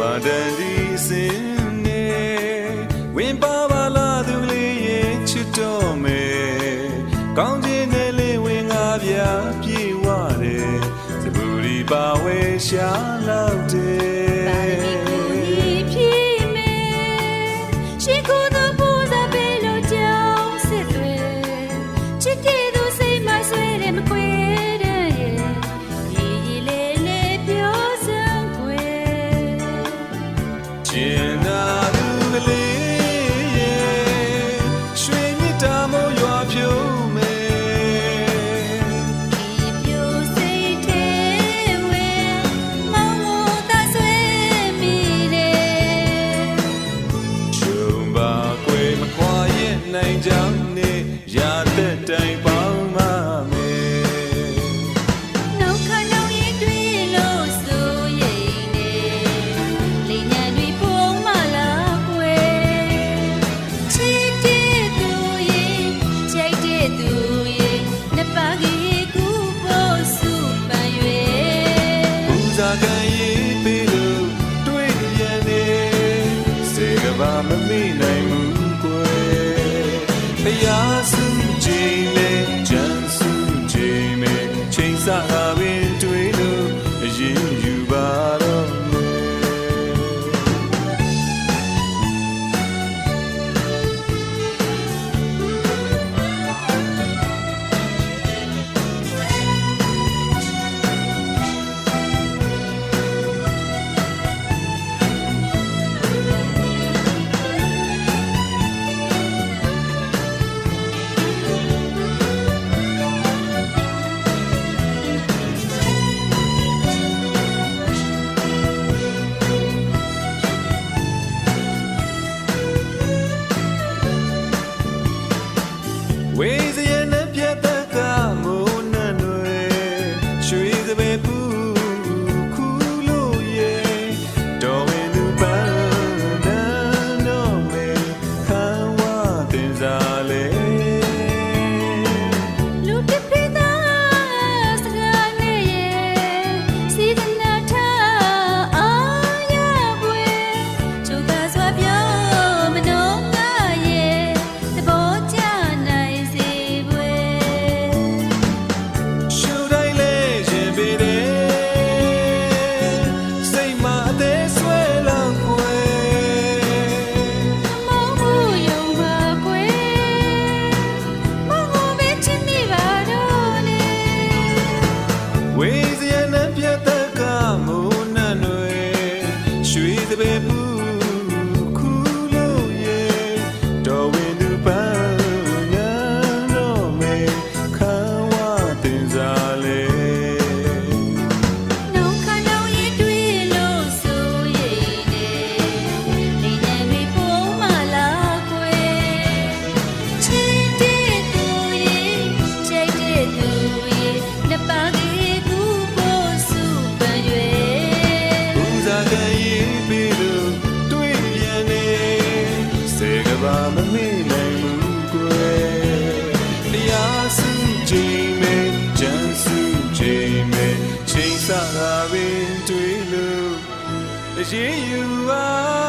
မန္တန်ဒီစင်နေဝင်ပါပါလားသူလေးရဲ့ချစ်တော်မယ်ကောင်းခြင်းနဲ့လေးဝင်ငါပြပြေဝတယ်စပူရီပါဝဲရှာလောက်တယ် နိုင်မှုကွယ်တရားစုခြင်း live မမေ့နိုင်ဘူးကွယ်တရားစုချိန်မဲ့ကြမ်းစုချိန်မဲ့ချိန်စားတာပင်တွေ့လို့အရေးယူပါ